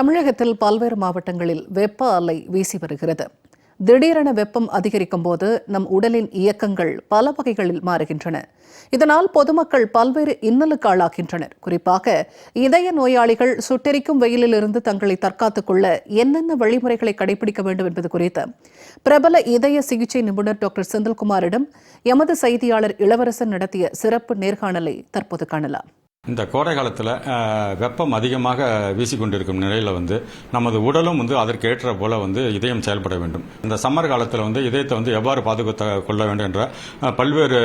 தமிழகத்தில் பல்வேறு மாவட்டங்களில் வெப்ப அலை வீசி வருகிறது. திடீரென வெப்பம் அதிகரிக்கும் போது நம் உடலின் இயக்கங்கள் பல வகைகளில் மாறுகின்றன. இதனால் பொதுமக்கள் பல்வேறு இன்னலுக்கு ஆளாகின்றனர். குறிப்பாக இதய நோயாளிகள் சுட்டெரிக்கும் வெயிலிலிருந்து தங்களை தற்காத்துக் கொள்ள என்னென்ன வழிமுறைகளை கடைபிடிக்க வேண்டும் என்பது குறித்து பிரபல இதய சிகிச்சை நிபுணர் டாக்டர் செந்தில்குமாரிடம் எமது செய்தியாளர் இளவரசன் நடத்திய சிறப்பு நேர்காணலை தற்போது காணலாம். இந்த கோடை காலத்தில் வெப்பம் அதிகமாக வீசிக்கொண்டிருக்கும் நிலையில் வந்து நமது உடலும் வந்து அதற்கு ஏற்ற போல வந்து இதயம் செயல்பட வேண்டும். இந்த சம்மர் காலத்தில் வந்து இதயத்தை வந்து எவ்வாறு பாதுகாத்து கொள்ள வேண்டும் என்ற பல்வேறு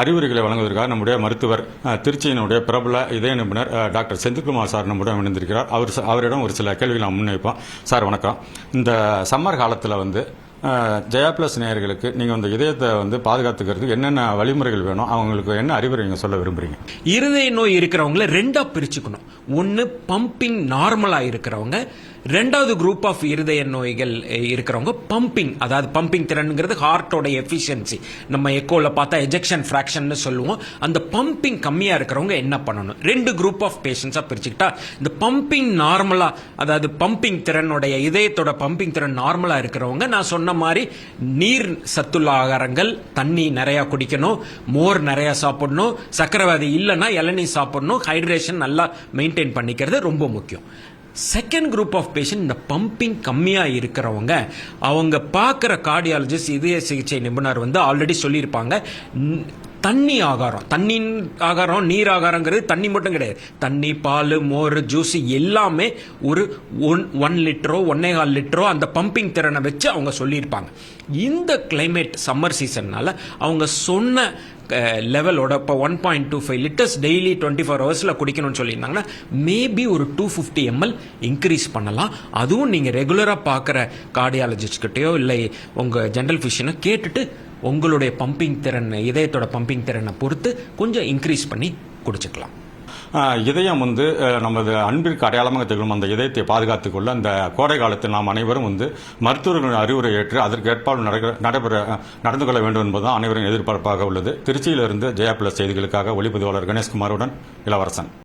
அறிவுரைகளை வழங்குவதற்காக நம்முடைய மருத்துவர் திருச்சியினுடைய பிரபல இதய நிபுணர் டாக்டர் செந்தில்குமார் சார் நம்முடன் இணைந்திருக்கிறார். அவர் அவரிடம் ஒரு சில கேள்விகளை நாம் முன்வைப்போம். சார் வணக்கம். இந்த சம்மர் காலத்தில் வந்து ஜெயா பிளஸ் நேயர்களுக்கு நீங்கள் அந்த இதயத்தை வந்து பாதுகாத்துக்கிறதுக்கு என்னென்ன வழிமுறைகள் வேணும் அவங்களுக்கு என்ன அறிவுரை நீங்கள் சொல்ல விரும்புறீங்க? இருதய நோய் இருக்கிறவங்கள ரெண்டாக பிரிச்சுக்கணும். ஒன்று பம்பிங் நார்மலாக இருக்கிறவங்க. ரெண்டாவது குரூப் ஆஃப் இருதய நோய்கள் இருக்கிறவங்க பம்பிங் அதாவது பம்பிங் திறனுங்கிறது ஹார்ட்டோட எஃபிஷியன்சி நம்ம எக்கோவில் பார்த்தா எஜெக்ஷன் ஃபிராக்ஷன் சொல்லுவோம். அந்த பம்பிங் கம்மியாக இருக்கிறவங்க என்ன பண்ணணும்? ரெண்டு குரூப் ஆஃப் பேஷண்ட்ஸாக பிரிச்சுக்கிட்டா இந்த பம்பிங் நார்மலாக அதாவது பம்பிங் திறனுடைய இதயத்தோட பம்பிங் திறன் நார்மலாக இருக்கிறவங்க நான் சொன்ன மாதிரி நீர் சத்துள்ள ஆகாரங்கள் தண்ணி நிறையா குடிக்கணும் மோர் நிறையா சாப்பிடணும் சக்கரவாதி இல்லைன்னா இளநீர் சாப்பிடணும் ஹைட்ரேஷன் நல்லா மெயின்டைன் பண்ணிக்கிறது ரொம்ப முக்கியம். செகண்ட் குரூப் ஆஃப் பேஷண்ட் இந்த பம்பிங் கம்மியாக இருக்கிறவங்க அவங்க பார்க்குற கார்டியாலஜிஸ்ட் இதய சிகிச்சை நிபுணர் வந்து ஆல்ரெடி சொல்லியிருப்பாங்க தண்ணி ஆகாரம். தண்ணின் ஆகாரம் நீர் ஆகாரங்கிறது தண்ணி மட்டும் கிடையாது. தண்ணி பால் மோர் ஜூஸ் எல்லாமே ஒரு ஒன் ஒன் லிட்டரோ ஒன்னே கால் லிட்டரோ அந்த பம்பிங் திறனை வச்சு அவங்க சொல்லியிருப்பாங்க. இந்த கிளைமேட் சம்மர் சீசன்னால அவங்க சொன்ன லெவலோட இப்போ one point two five litres daily twenty four ஹவர்ஸில் குடிக்கணும்னு சொல்லியிருந்தாங்கன்னா மேபி ஒரு டூ ஃபிஃப்டி எம்எல் இன்க்ரீஸ் பண்ணலாம். அதுவும் நீங்கள் ரெகுலராக பார்க்குற கார்டியாலஜிஸ்ட்கிட்டயோ இல்லை உங்கள் ஜென்ரல் ஃபிஷியனோ கேட்டுட்டு உங்களுடைய பம்பிங் திறன் இதயத்தோட பம்பிங் திறனை பொறுத்து கொஞ்சம் இன்க்ரீஸ் பண்ணி குடிச்சுக்கலாம். இதயம் வந்து நமது அன்பிற்கு அடையாளமாக திகழும் அந்த இதயத்தை பாதுகாத்துக் கொள்ள அந்த கோடை காலத்தில் நாம் அனைவரும் வந்து மருத்துவர்களின் அறிவுரை ஏற்று அதற்கு ஏற்பாடு நடைபெற நடந்து கொள்ள வேண்டும் என்பதுதான் அனைவரின் எதிர்பார்ப்பாக உள்ளது. திருச்சியிலிருந்து ஜெயா பிளஸ் செய்திகளுக்காக ஒளிப்பதிவாளர் கணேஷ்குமாருடன் இளவரசன்.